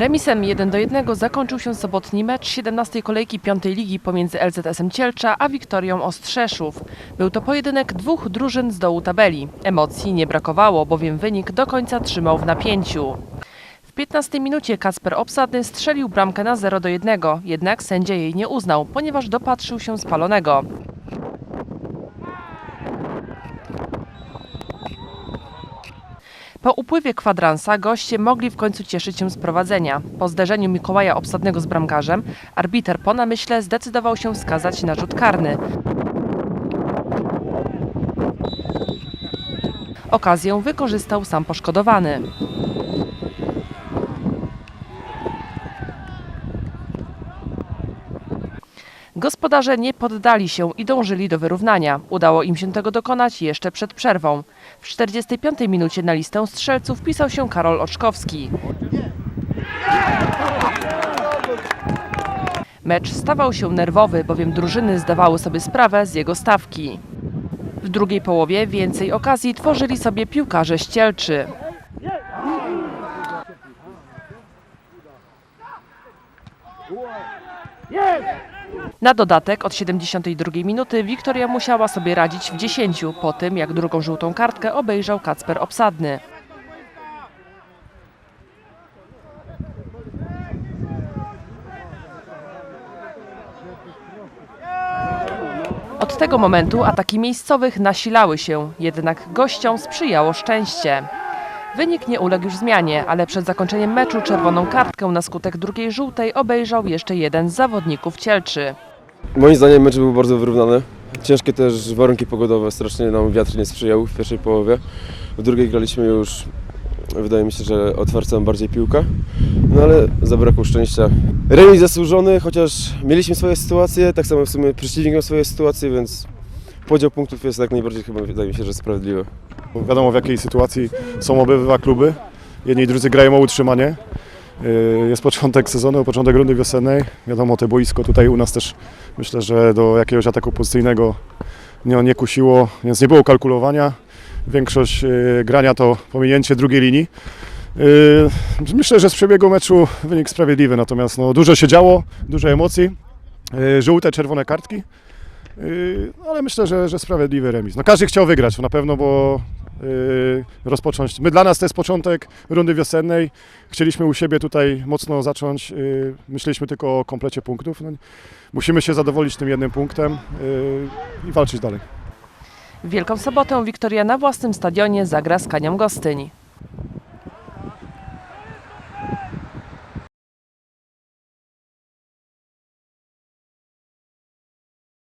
Remisem 1 do 1 zakończył się sobotni mecz 17 kolejki 5 ligi pomiędzy LZS-em Cielcza a Wiktorią Ostrzeszów. Był to pojedynek dwóch drużyn z dołu tabeli. Emocji nie brakowało, bowiem wynik do końca trzymał w napięciu. W 15 minucie Kasper Obsadny strzelił bramkę na 0 do 1, jednak sędzia jej nie uznał, ponieważ dopatrzył się spalonego. Po upływie kwadransa goście mogli w końcu cieszyć się z prowadzenia. Po zderzeniu Mikołaja Obsadnego z bramkarzem, arbiter po namyśle zdecydował się wskazać na rzut karny. Okazję wykorzystał sam poszkodowany. Gospodarze nie poddali się i dążyli do wyrównania. Udało im się tego dokonać jeszcze przed przerwą. W 45 minucie na listę strzelców wpisał się Karol Oczkowski. Mecz stawał się nerwowy, bowiem drużyny zdawały sobie sprawę z jego stawki. W drugiej połowie więcej okazji tworzyli sobie piłkarze ścielczy. Na dodatek od 72 minuty Wiktoria musiała sobie radzić w 10 po tym, jak drugą żółtą kartkę obejrzał Kacper Obsadny. Od tego momentu ataki miejscowych nasilały się, jednak gościom sprzyjało szczęście. Wynik nie uległ już zmianie, ale przed zakończeniem meczu czerwoną kartkę na skutek drugiej żółtej obejrzał jeszcze jeden z zawodników Cielczy. Moim zdaniem mecz był bardzo wyrównany. Ciężkie też warunki pogodowe, strasznie nam wiatr nie sprzyjał w pierwszej połowie. W drugiej graliśmy już, wydaje mi się, że otwarcą bardziej piłkę, no ale zabrakło szczęścia. Remis zasłużony, chociaż mieliśmy swoje sytuacje, tak samo w sumie przeciwnik miał swoje sytuacje, więc podział punktów jest jak najbardziej chyba, wydaje mi się, że sprawiedliwy. Wiadomo w jakiej sytuacji są obydwa kluby. Jedni i drudzy grają o utrzymanie. Yy, Jest początek sezonu, początek rundy wiosennej. Wiadomo, te boisko tutaj u nas też myślę, że do jakiegoś ataku pozycyjnego nie, nie kusiło, więc nie było kalkulowania. Większość yy, grania to pominięcie drugiej linii. Yy, Myślę, że z przebiegu meczu wynik sprawiedliwy, natomiast no, dużo się działo, dużo emocji. Żółte, czerwone kartki. Ale myślę, że, że sprawiedliwy remis. No każdy chciał wygrać na pewno, bo rozpocząć. My dla nas to jest początek rundy wiosennej. Chcieliśmy u siebie tutaj mocno zacząć. Yy, myśleliśmy tylko o komplecie punktów. No, musimy się zadowolić tym jednym punktem yy, i walczyć dalej. Wielką Sobotę Wiktoria na własnym stadionie zagra z Kanią Gostyń.